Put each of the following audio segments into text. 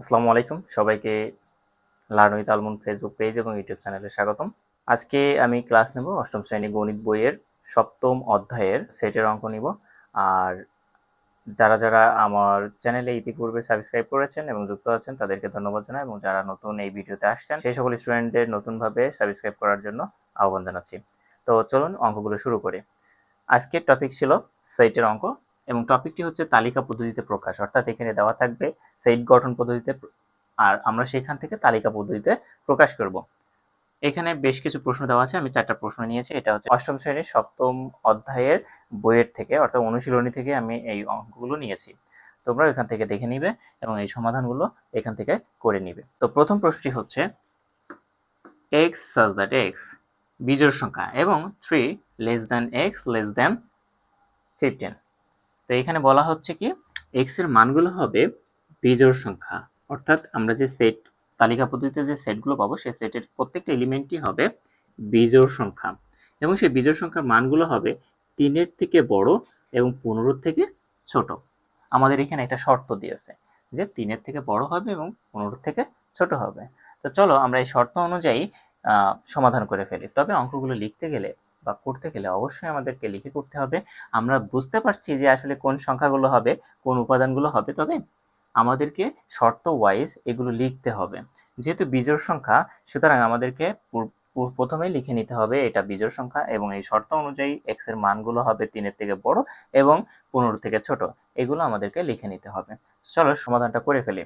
আসসালামু আলাইকুম। সবাইকে লার্ন উইথ ফেসবুক পেজ এবং ইউটিউব চ্যানেলে স্বাগতম। আজকে আমি ক্লাস নেব অষ্টম শ্রেণি গণিত বইয়ের সপ্তম অধ্যায়ের সেটের অঙ্ক নিব। আর যারা যারা আমার চ্যানেলে ইতিপূর্বে সাবস্ক্রাইব করেছেন এবং যুক্ত আছেন, তাদেরকে ধন্যবাদ জানাই এবং যারা নতুন এই ভিডিওতে আসছেন, সেই সকল স্টুডেন্টদের নতুনভাবে সাবস্ক্রাইব করার জন্য আহ্বান জানাচ্ছি। তো চলুন অঙ্কগুলো শুরু করি। আজকের টপিক ছিল সেটের অঙ্ক। এবং টপিকটি হচ্ছে তালিকা পদ্ধতিতে প্রকাশ। অর্থাৎ এখানে দেওয়া থাকবে সেট গঠন পদ্ধতিতে আর আমরা সেখান থেকে তালিকা পদ্ধতিতে প্রকাশ করব। এখানে বেশ কিছু প্রশ্ন দেওয়া আছে, আমি চারটা প্রশ্ন নিয়েছি। এটা হচ্ছে অষ্টম শ্রেণির সপ্তম অধ্যায়ের বইয়ের থেকে, অর্থাৎ অনুশীলনী থেকে আমি এই অঙ্কগুলো নিয়েছি। তোমরা এখান থেকে দেখে নিবে এবং এই সমাধানগুলো এখান থেকে করে নিবে। তো প্রথম প্রশ্নটি হচ্ছে এক্স সাজ দ্যাট এক্স বিজোড় সংখ্যা এবং three less than x less than fifteen তো এখানে বলা হচ্ছে কি এক্সের মানগুলো হবে বিজোড় সংখ্যা। অর্থাৎ আমরা যে সেট তালিকা পদ্ধতিতে যে সেটগুলো পাবো, সেই সেটের প্রত্যেকটা এলিমেন্টই হবে বিজোড় সংখ্যা। এবং সেই বিজোড় সংখ্যার মানগুলো হবে তিনের থেকে বড় এবং পনেরোর থেকে ছোট। আমাদের এখানে একটা শর্ত দিয়েছে যে তিনের থেকে বড় হবে এবং পনেরোর থেকে ছোট হবে। তো চলো আমরা এই শর্ত অনুযায়ী সমাধান করে ফেলি। তবে অঙ্কগুলো লিখতে গেলে বা করতে গেলে অবশ্যই আমাদেরকে লিখে করতে হবে। আমরা বুঝতে পারছি যে আসলে কোন সংখ্যাগুলো হবে, কোন উপাদানগুলো হবে, তবে আমাদেরকে শর্ত ওয়াইজ এগুলো লিখতে হবে। যেহেতু বিজোড় সংখ্যা, সুতরাং আমাদেরকে পূর- পূর- লিখে নিতে হবে এটা বিজোড় সংখ্যা এবং এই শর্ত অনুযায়ী এক্সের মানগুলো হবে তিনের থেকে বড় এবং পনেরো থেকে ছোট। এগুলো আমাদেরকে লিখে নিতে হবে। চলো সমাধানটা করে ফেলি।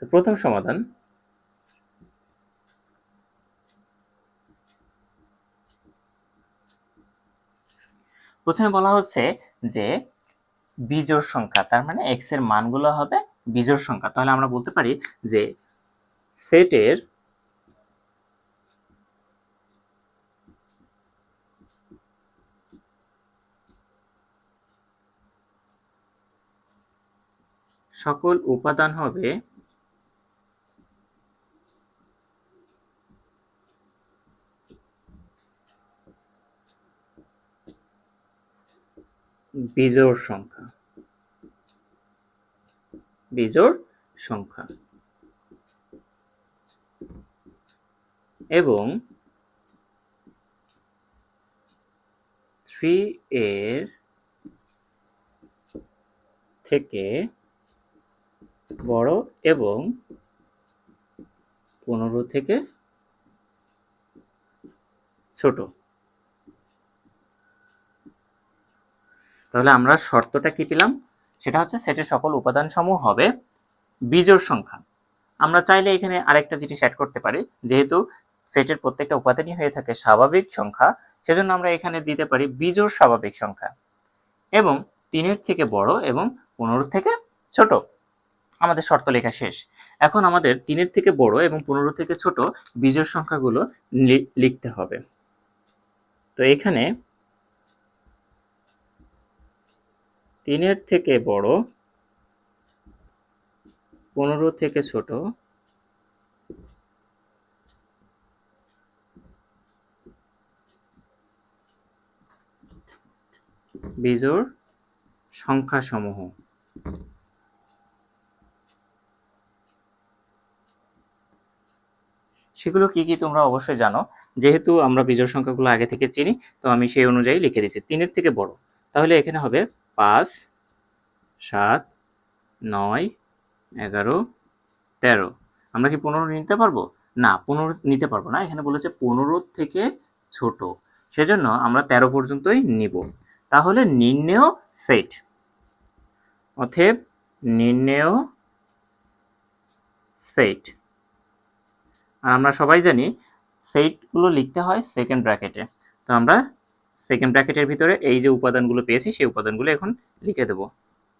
তো প্রথম সমাধান প্রথমে বলা হচ্ছে যে বিজোড় সংখ্যা, তার মানে এক্সের মানগুলো হবে বিজোড় সংখ্যা। তাহলে আমরা বলতে পারি যে সেটের সকল উপাদান হবে বিজোড় সংখ্যা। বিজোড় সংখ্যা। এবং থ্রি এর থেকে বড় এবং পনেরো থেকে ছোট। তাহলে আমরা শর্তটা কি পেলাম? সেটা হচ্ছে সেটের সকল উপাদান সমূহ হবে বিজোড় সংখ্যা। আমরা চাইলে এখানে আরেকটা জিনিস অ্যাড করতে পারি। যেহেতু সেটের প্রত্যেকটা উপাদানই হয়ে থাকে স্বাভাবিক সংখ্যা, সেজন্য আমরা এখানে দিতে পারি বিজোড় স্বাভাবিক সংখ্যা এবং তিনের থেকে বড় এবং পনেরো থেকে ছোট। আমাদের শর্ত লেখা শেষ। এখন আমাদের তিনের থেকে বড় এবং পনেরো থেকে ছোট বিজোড় সংখ্যাগুলো লিখতে হবে। তো এখানে তিনের থেকে বড়, পনেরো থেকে ছোট, বিজোড় সংখ্যাসমূহ। সেগুলো কি কি তোমরা অবশ্যই জানো। যেহেতু আমরা বিজোড় সংখ্যাগুলো আগে থেকে চিনি, তো আমি সেই অনুযায়ী লিখে দিচ্ছি। তিনের থেকে বড়। তাহলে এখানে হবে পাঁচ, সাত, নয়, এগারো, তেরো। আমরা কি পনেরো নিতে পারব? না, পনেরো নিতে পারব না। এখানে বলেছে পনেরো থেকে ছোট। সেজন্য আমরা তেরো পর্যন্তই নিব। তাহলে নির্ণেয় সেট। অতএব নির্ণেয় সেট। আর আমরা সবাই জানি, সেটগুলো লিখতে হয় সেকেন্ড ব্র্যাকেটে। তো আমরা সেকেন্ড ব্র্যাকেটের ভিতরে এই যে উপাদানগুলো পেয়েছি, সেই উপাদানগুলো এখন লিখে দেব।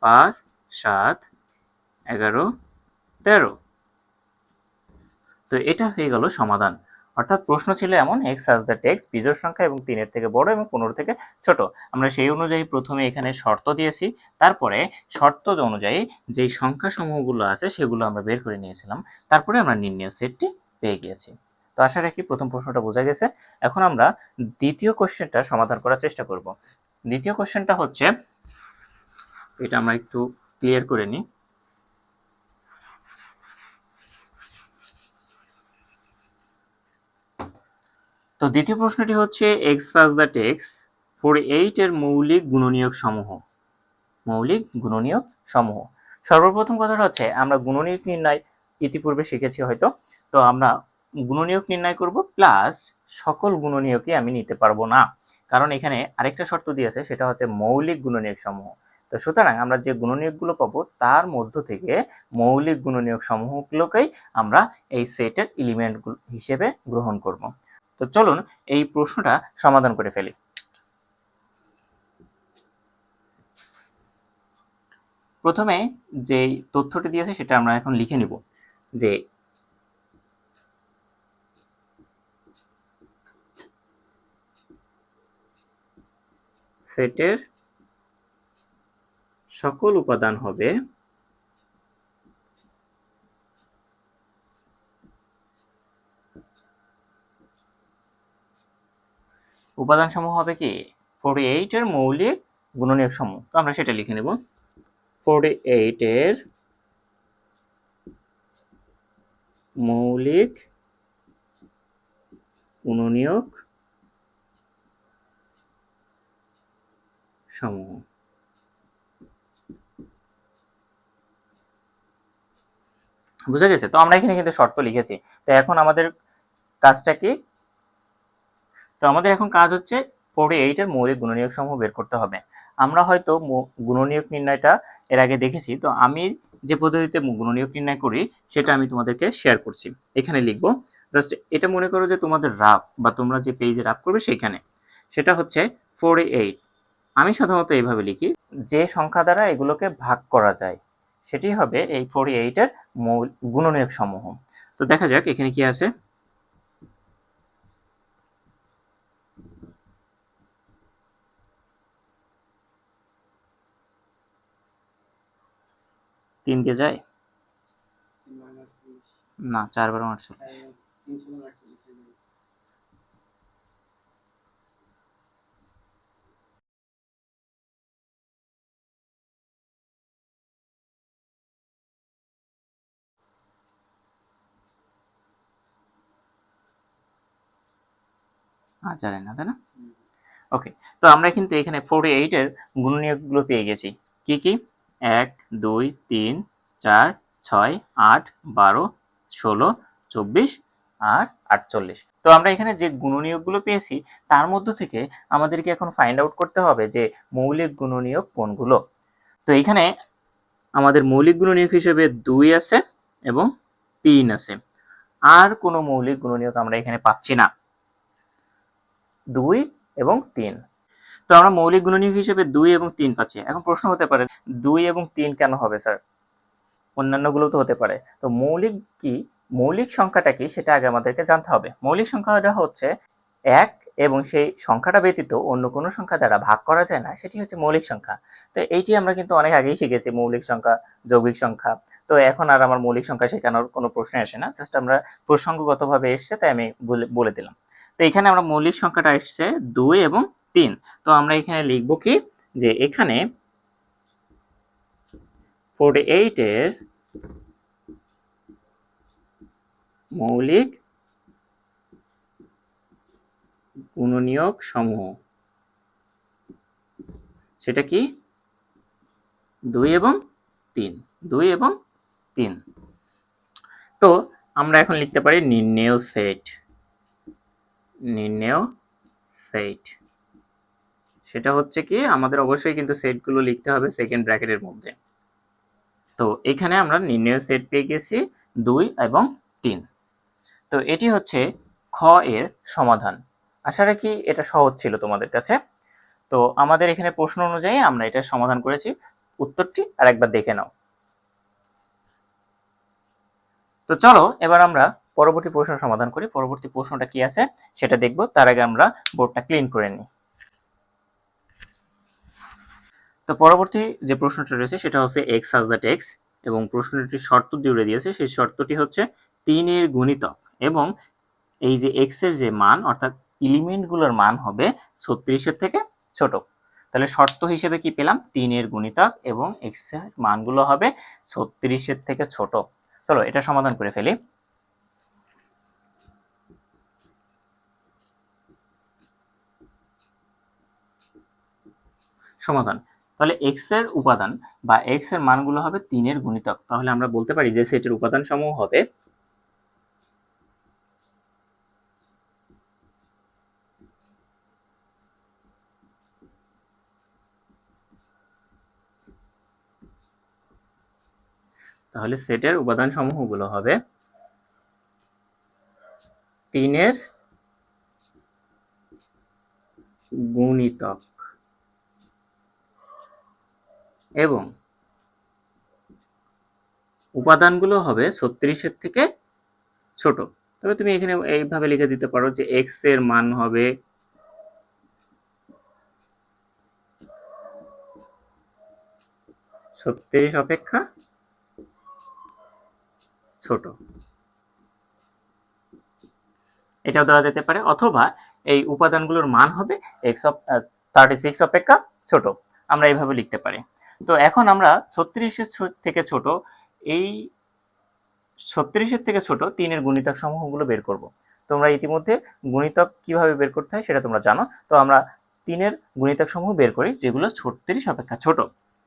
পাঁচ, সাত, এগারো, তেরো। তো এটা হয়ে গেল সমাধান। অর্থাৎ প্রশ্ন ছিল এমন এক্স আস দ্য টেক্স বিজোড় সংখ্যা এবং তিনের থেকে বড় এবং পনেরো থেকে ছোট। আমরা সেই অনুযায়ী প্রথমে এখানে শর্ত দিয়েছি, তারপরে শর্ত অনুযায়ী যেই সংখ্যা সমূহগুলো আছে সেগুলো আমরা বের করে নিয়েছিলাম। তারপরে আমরা নির্ণয় সেটটি পেয়ে গিয়েছি। তো আশা রাখি প্রথম প্রশ্নটা বোঝা গেছে। এখন আমরা দ্বিতীয় কোশ্চেনটা সমাধান করার চেষ্টা করব। দ্বিতীয় কোশ্চেনটা হচ্ছে, এটা আমরা একটু ক্লিয়ার করে নিই। তো দ্বিতীয় প্রশ্নটি হচ্ছে এক্স প্লাস দ্য টেক্স ফোর এইট এর মৌলিক গুণনীয়ক সমূহ। মৌলিক গুণনীয়ক সমূহ। সর্বপ্রথম কথাটা হচ্ছে, আমরা গুণনীয়ক নির্ণয় ইতিপূর্বে শিখেছি হয়তো। তো আমরা গুণনীয়ক নির্ণয় করব প্লাস সকল গুণনীয়কই আমি নিতে পারব না। কারণ এখানে আরেকটা শর্ত দিয়েছে সেটা হচ্ছে মৌলিক গুণনীয়ক সমূহ। তো সুতরাং আমরা যে গুণনীয়কগুলো পাবো, তার মধ্য থেকে মৌলিক গুণনীয়ক সমূহগুলোকেই আমরা এই সেটের এলিমেন্ট হিসেবে গ্রহণ করব। তো চলুন এই প্রশ্নটা সমাধান করে ফেলি। প্রথমে যে তথ্যটি দিয়েছে, সেটা আমরা এখন লিখে নিব যে সেটের সকল উপাদান হবে উপাদান সমূহ হবে কি? ফোরটি এইট এর মৌলিক গুণনীয়ক সমূহ তো আমরা সেটা লিখে নেব। ফোরটি এইট এর মৌলিক গুণনীয়ক সমূহ বুঝা গেছে? তো আমরা এখানে কিন্তু শর্ত লিখেছি। তো এখন আমাদের কাজটা কি? তো আমাদের এখন কাজ হচ্ছে ফোরটি এইট এর মৌলিক গুণনীয়ক সমূহ বের করতে হবে। আমরা হয়তো গুণনীয়ক নির্ণয়টা এর আগে দেখেছি। তো আমি যে পদ্ধতিতে গুণনীয়ক নির্ণয় করি, সেটা আমি তোমাদেরকে শেয়ার করছি। এখানে লিখব জাস্ট এটা মনে করো যে তোমাদের রাফ বা তোমরা যে পেজে রাফ করবে সেইখানে। সেটা হচ্ছে ফোরটি এইট আমি সাধারণত এইভাবে লিখি, যে সংখ্যা দ্বারা এগুলোকে ভাগ করা যায়, সেটি হবে এই ফোরটি এইটের মূল, গুণনীয়ক সমূহ। তো দেখা যাক, এখানে কি আছে? তিন দিয়ে যায়? না, চার বারো আটচল্লিশ। আর জানেন না, তাই না? ওকে তো আমরা কিন্তু এখানে ফোরটি এইটের গুণনীয়কগুলো পেয়ে গেছি। কি কি? এক, দুই, তিন, চার, ছয়, আট, বারো, ষোলো, চব্বিশ আর আটচল্লিশ। তো আমরা এখানে যে গুণনীয়কগুলো পেয়েছি, তার মধ্য থেকে আমাদেরকে এখন ফাইন্ড আউট করতে হবে যে মৌলিক গুণনীয়ক কোনগুলো। তো এখানে আমাদের মৌলিক গুণনীয়ক হিসেবে দুই আছে এবং তিন আছে। আর কোনো মৌলিক গুণনীয়ক আমরা এখানে পাচ্ছি না। দুই এবং তিন। তো আমরা মৌলিক গুণনীয়ক হিসেবে দুই এবং তিন পাচ্ছি। এখন প্রশ্ন হতে পারে, দুই এবং তিন কেন হবে, স্যার? অন্যান্যগুলো তো হতে পারে। তো মৌলিক কি? মৌলিক সংখ্যাটা কি? সেটা আগে আমাদেরকে জানতে হবে। মৌলিক সংখ্যাটা হচ্ছে এক এবং সেই সংখ্যাটা ব্যতীত অন্য কোনো সংখ্যা দ্বারা ভাগ করা যায় না। সেটি হচ্ছে মৌলিক সংখ্যা। তো এইটি আমরা কিন্তু অনেক আগেই শিখেছি, মৌলিক সংখ্যা, যৌগিক সংখ্যা। তো এখন আর আমার মৌলিক সংখ্যা শেখানোর কোনো প্রশ্ন আসে না। জাস্ট আমরা প্রসঙ্গগতভাবে এসছে, তাই আমি বলে দিলাম। তো এখানে আমরা মৌলিক সংখ্যাটা এসছে দুই এবং তিন। তো আমরা এখানে লিখব কি? যে এখানে ফোরটি এইট এর মৌলিক গুণনীয়ক সমূহ। সেটা কি? দুই এবং তিন। দুই এবং তিন। তো আমরা এখন লিখতে পারি নির্ণেয় সেট। নির্ণেয় সেট সেটা হচ্ছে কি, আমাদের অবশ্যই কিন্তু সেটগুলো লিখতে হবে সেকেন্ড ব্র্যাকেটের মধ্যে। তো এখানে আমরা নির্ণয় সেট পেয়ে গেছি দুই এবং তিন। তো এটি হচ্ছে খ এর সমাধান। আশা রাখি এটা সহজ ছিল তোমাদের কাছে। তো আমাদের এখানে প্রশ্ন অনুযায়ী আমরা এটা সমাধান করেছি। উত্তরটি আর একবার দেখে নাও। তো চলো, এবার আমরা পরবর্তী প্রশ্ন সমাধান করি। পরবর্তী প্রশ্নটা কি আছে? সেটা দেখব। তার আগে আমরা বোর্ডটা ক্লিন করে নিই। তো পরবর্তী যে প্রশ্নটা রয়েছে, সেটা হচ্ছে এক্স হাজ দ্য টেক্স এবং প্রশ্নটি শর্ত জুড়ে দিয়েছে। সেই শর্তটি হচ্ছে তিনের গুণিতক এবং এই যে এক্সের যে মান, অর্থাৎ এলিমেন্টগুলোর মান হবে ছত্রিশের থেকে ছোট। তাহলে শর্ত হিসেবে কি পেলাম? তিনের গুণিতক এবং এক্সের মানগুলো হবে ছত্রিশের থেকে ছোট। চলো, এটা সমাধান করে ফেলি। সমাধান। তাহলে এক্সের উপাদান বা এক্সের মানগুলো হবে তিনের গুণিতক। তাহলে আমরা বলতে পারি যে সেটের উপাদান সমূহ হবে তাহলে সেটের উপাদান সমূহগুলো হবে তিনের গুণিতক। এবং উপাদানগুলো হবে ছত্রিশের থেকে ছোট। তবে তুমি এখানে এইভাবে লিখে দিতে পারো যে এক্সের মান হবে ছত্রিশ অপেক্ষা ছোট। এটাও দেওয়া যেতে পারে। অথবা এই উপাদানগুলোর মান হবে এক্স অফ থার্টি সিক্স অপেক্ষা ছোট। আমরা এইভাবে লিখতে পারি। তো এখন আমরা ছত্রিশের থেকে ছোট, এই ছত্রিশের থেকে ছোট তিনের গুণিতক সমূহগুলো বের করব। তোমরা ইতিমধ্যে গুণিতক কীভাবে বের করতে হয় সেটা তোমরা জানো। তো আমরা তিনের গুণিতক সমূহ বের করি, যেগুলো ছত্রিশ অপেক্ষা ছোট।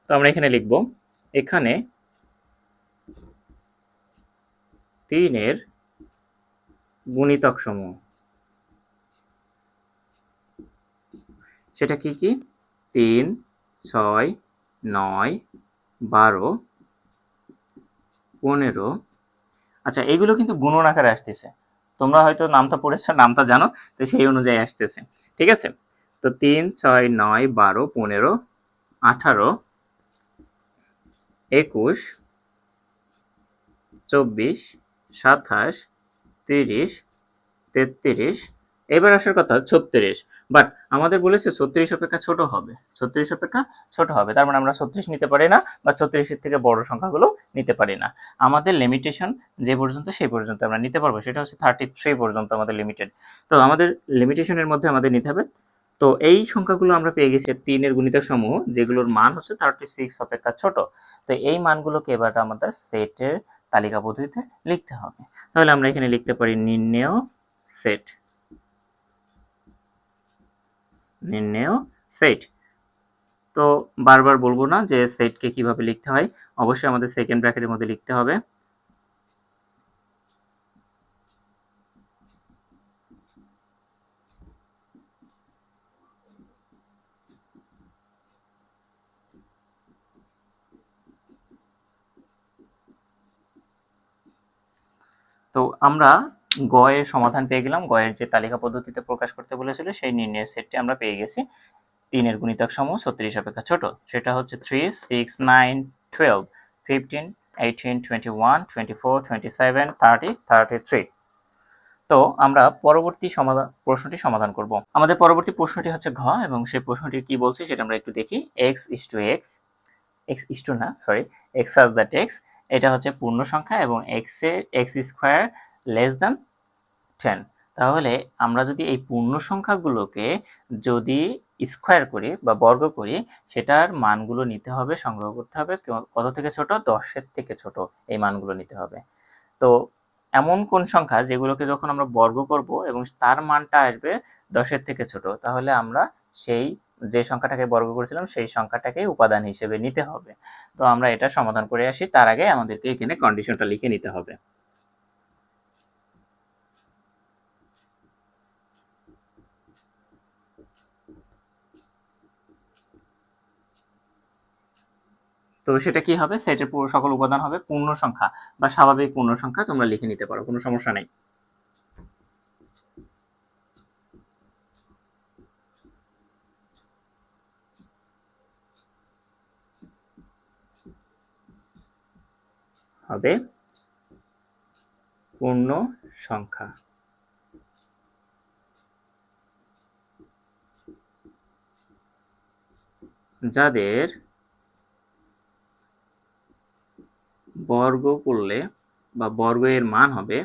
তো আমরা এখানে লিখব, এখানে তিনের গুণিতক সমূহ। সেটা কি কি? তিন, ছয় নয়, বারো, পনেরো। আচ্ছা এগুলো কিন্তু গুণন আকারে আসতেছে। তোমরা হয়তো নামটা পড়েছো, নামটা জানো, তো সেই অনুযায়ী আসতেছে। ঠিক আছে? তো তিন, ছয়, নয়, বারো, পনেরো, আঠারো, একুশ, চব্বিশ, সাতাশ, তিরিশ, তেত্রিশ এবার আসার কথা ছত্রিশ বাট আমাদের বলেছে ছত্রিশ অপেক্ষা ছোট হবে, ছত্রিশ অপেক্ষা ছোট হবে, তার মানে আমরা ছত্রিশ নিতে পারি না বা ছত্রিশের থেকে বড় সংখ্যাগুলো নিতে পারি না। আমাদের লিমিটেশন যে পর্যন্ত সেই পর্যন্ত আমরা নিতে পারব, সেটা হচ্ছে থার্টি থ্রি পর্যন্ত আমাদের লিমিটেড তো আমাদের লিমিটেশনের মধ্যে আমাদের নিতে হবে। তো এই সংখ্যাগুলো আমরা পেয়ে গেছি তিনের গুণিতক সমূহ, যেগুলোর মান হচ্ছে থার্টি সিক্স অপেক্ষা ছোট। তো এই মানগুলোকে এবার আমাদের সেটের তালিকা পদ্ধতিতে লিখতে হবে। তাহলে আমরা এখানে লিখতে পারি নির্ণেয় সেট নির্ণেয় সেট তো বারবার বলব না যে সেটকে কীভাবে লিখতে হয়, অবশ্যই আমাদের সেকেন্ড ব্র্যাকেটের মধ্যে লিখতে হবে। তো আমরা গ এর সমাধান পেয়ে গেলাম। গয়ের যে তালিকা পদ্ধতিতে প্রকাশ করতে বলেছিল, সেই নির্ণয়ের সেটটি আমরা পেয়ে গেছি। তিনের গুণিতক সমূহ ছত্রিশ অপেক্ষা ছোট। সেটা হচ্ছে three six nine twelve fifteen eighteen twenty one twenty four twenty seven thirty thirty three তো আমরা পরবর্তী সমাধান প্রশ্নটি সমাধান করব। আমাদের পরবর্তী প্রশ্নটি হচ্ছে ঘ, এবং সেই প্রশ্নটি কি বলছে সেটা আমরা একটু দেখি। X is two x x is two না sorry x as that x এটা হচ্ছে পূর্ণ সংখ্যা এবং এক্স এ x square less than ten তাহলে আমরা যদি এই পূর্ণ সংখ্যাগুলোকে যদি স্কোয়ার করি বা বর্গ করি, সেটার মানগুলো নিতে হবে, সংগ্রহ করতে হবে কত থেকে ছোট? দশের থেকে ছোট এই মানগুলো নিতে হবে। তো এমন কোন সংখ্যা যেগুলোকে যখন আমরা বর্গ করব এবং তার মানটা আসবে দশের থেকে ছোট, তাহলে আমরা সেই যে সংখ্যাটাকে বর্গ করেছিলাম, সেই সংখ্যাটাকে উপাদান হিসেবে নিতে হবে। তো আমরা এটা সমাধান করে আসি। তার আগে আমাদেরকে এখানে কন্ডিশনটা লিখে নিতে হবে। তো সেটা কি হবে? সেটের সকল উপাদান হবে পূর্ণ সংখ্যা বা স্বাভাবিক পূর্ণ সংখ্যা তোমরা লিখে নিতে পারো, কোনো সমস্যা নেই। হবে পূর্ণ সংখ্যা। যাদের বর্গ করলে বা বর্গ এর মান হবে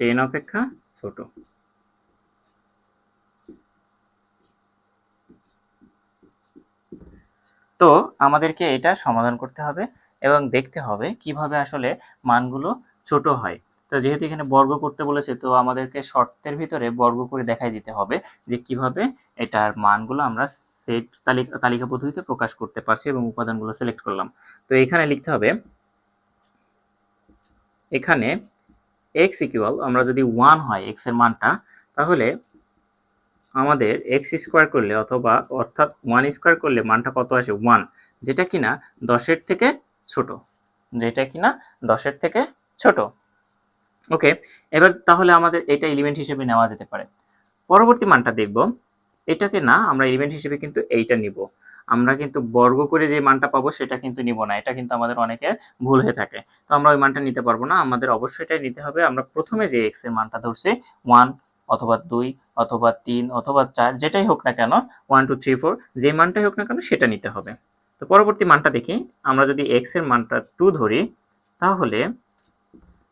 টেন অপেক্ষা ছোট। তো আমাদেরকে এটা সমাধান করতে হবে এবং দেখতে হবে কীভাবে আসলে মানগুলো ছোট হয়। তো যেহেতু এখানে বর্গ করতে বলেছে, তো আমাদেরকে শর্তের ভিতরে বর্গ করে দেখাই দিতে হবে যে কীভাবে এটার মানগুলো আমরা সেট তালিকা তালিকা পদ্ধতিতে প্রকাশ করতে পারছি এবং উপাদানগুলো সিলেক্ট করলাম। তো এখানে লিখতে হবে, এখানে এক্স ইকুয়াল আমরা যদি ওয়ান হয় এক্সের মানটা, তাহলে আমাদের এক্স স্কোয়ার করলে অথবা অর্থাৎ ওয়ান স্কোয়ার করলে মানটা কত আসে ওয়ান যেটা কিনা দশের থেকে ছোট, যেটা কিনা দশের থেকে ছোট। ওকে এবার তাহলে আমাদের এটা এলিমেন্ট হিসেবে নেওয়া যেতে পারে। পরবর্তী মানটা দেখব। এটাকে না, আমরা এলিমেন্ট হিসেবে কিন্তু এইটা নিব। আমরা কিন্তু বর্গ করে যে মানটা পাবো, সেটা কিন্তু নিব না। এটা কিন্তু আমাদের অনেকের ভুল হয়ে থাকে। তো আমরা ওই মানটা নিতে পারব না। আমাদের অবশ্যই এটাই নিতে হবে। আমরা প্রথমে যে এক্সের মানটা ধরছি ওয়ান অথবা দুই অথবা তিন অথবা চার, যেটাই হোক না কেন ওয়ান টু থ্রি ফোর যে মানটাই হোক না কেন, সেটা নিতে হবে। তো পরবর্তী মানটা দেখি। আমরা যদি এক্সের মানটা টু ধরি, তাহলে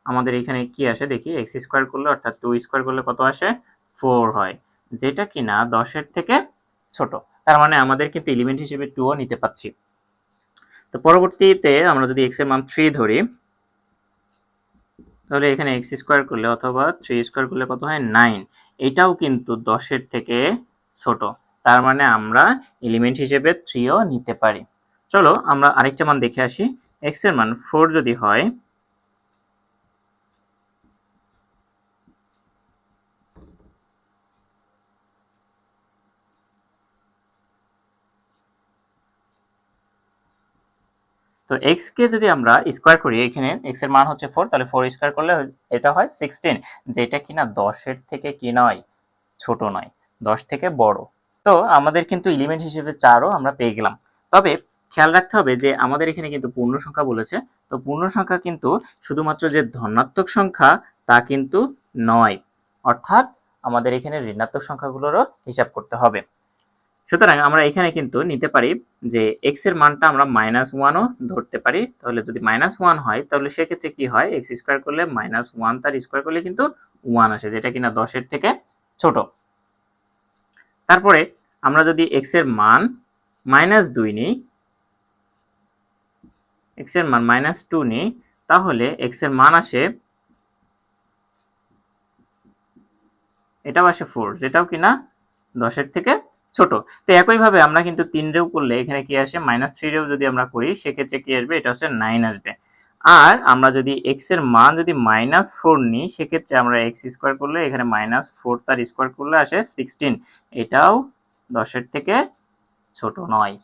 আমাদের এখানে কি আসে? দেখি এক্স স্কোয়ার করলে, অর্থাৎ টু স্কোয়ার করলে কত আসে? ফোর হয়। যেটা কিনা দশের থেকে ছোট। তার মানে আমাদের কিন্তু এলিমেন্ট হিসেবে টুও নিতে পাচ্ছি তো পরবর্তীতে আমরা যদি এক্সের মান থ্রি ধরি, তাহলে এখানে এক্স স্কোয়ার করলে অথবা থ্রি স্কোয়ার করলে কত হয়? নাইন এটাও কিন্তু দশের থেকে ছোট। তার মানে আমরা এলিমেন্ট হিসেবে থ্রিও নিতে পারি। চলো আমরা আরেকটা মান দেখে আসি। এক্সের মান ফোর যদি হয় তো এক্স কে যদি আমরা স্কোয়ার করি, এখানে এক্সের মান হচ্ছে ফোর তাহলে ফোর স্কোয়ার করলে এটা হয় সিক্সটিন যেটা কিনা দশের থেকে কি নয়, ছোট নয়, দশ থেকে বড়। তো আমাদের কিন্তু এলিমেন্ট হিসেবে চারও আমরা পেয়ে গেলাম। তবে খেয়াল রাখতে হবে যে আমাদের এখানে কিন্তু পূর্ণ সংখ্যা বলেছে, তো পূর্ণ সংখ্যা কিন্তু শুধুমাত্র যে ধনাত্মক সংখ্যা, তা কিন্তু নয়। অর্থাৎ আমাদের এখানে ঋণাত্মক সংখ্যাগুলোরও হিসাব করতে হবে। সুতরাং আমরা এখানে কিন্তু নিতে পারি যে এক্সের মানটা আমরা মাইনাস ওয়ানও ধরতে পারি। তাহলে যদি মাইনাস ওয়ান হয়, তাহলে সেক্ষেত্রে কি হয়? এক্স স্কোয়ার করলে মাইনাস ওয়ান তার স্কোয়ার করলে কিন্তু ওয়ান আসে, যেটা কিনা দশের থেকে ছোট। তারপরে আমরা যদি এক্সের মান মাইনাস দুই নিই এক্সের মান মাইনাস টু নিই, তাহলে এক্সের মান আসে, এটাও আসে ফোর যেটাও কিনা দশের থেকে ছোট। তো একইভাবে আমরা কিন্তু তিন রেও করলে এখানে কি আসে? মাইনাস থ্রি রেও যদি আমরা করি, সেক্ষেত্রে কি আসবে? এটা হচ্ছে নাইন আসবে। আর আমরা যদি এক্সের মান যদি মাইনাস ফোর নিই, সেক্ষেত্রে আমরা এক্স স্কোয়ার করলে এখানে মাইনাস ফোর তার স্কোয়ার করলে আসে সিক্সটিন এটাও দশের থেকে ছোট নয়।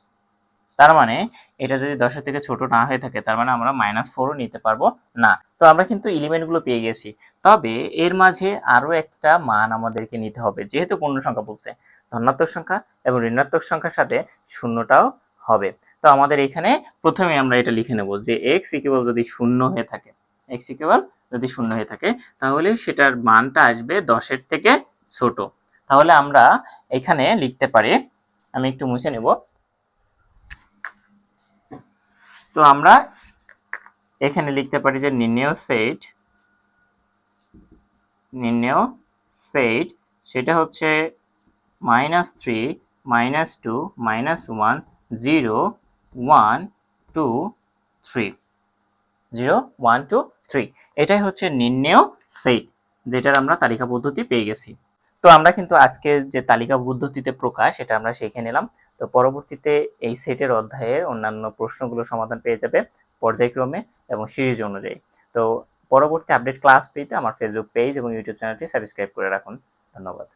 তার মানে এটা যদি দশের থেকে ছোট না হয়ে থাকে, তার মানে আমরা মাইনাস ফোরও নিতে পারব না। তো আমরা কিন্তু এলিমেন্টগুলো পেয়ে গেছি। তবে এর মাঝে আরও একটা মান আমাদেরকে নিতে হবে, যেহেতু পূর্ণ সংখ্যা বলছে। ধনাত্মক সংখ্যা এবং ঋণাত্মক সংখ্যার সাথে শূন্যটাও হবে। তো আমাদের এখানে প্রথমে আমরা এটা লিখে নেব যে এক্স ইকুয়াল যদি শূন্য হয়ে থাকে এক্স ইকুয়াল যদি শূন্য হয়ে থাকে, তাহলে সেটার মানটা আসবে দশের থেকে ছোট। তাহলে আমরা এখানে লিখতে পারি, আমি একটু মুছে নেব। তো আমরা এখানে লিখতে পারি যে নির্ণয় সেট নির্ণয় সেট, সেটা হচ্ছে minus three minus two minus one zero one two three zero one two three এটাই হচ্ছে নির্ণেয় সেট যেটার আমরা তালিকা পদ্ধতি পেয়ে গেছি। তো আমরা কিন্তু আজকে যে তালিকা পদ্ধতিতে প্রকাশ এটা আমরা শিখে নিলাম। তো পরবর্তীতে এই সেটের অধ্যায়ে অন্যান্য প্রশ্নগুলো সমাধান পেয়ে যাবে পর্যায়ক্রমে এবং সিরিজ অনুযায়ী। তো পরবর্তী আপডেট ক্লাস পেতে আমার ফেসবুক পেজ এবং ইউটিউব চ্যানেলটি সাবস্ক্রাইব করে রাখুন। ধন্যবাদ।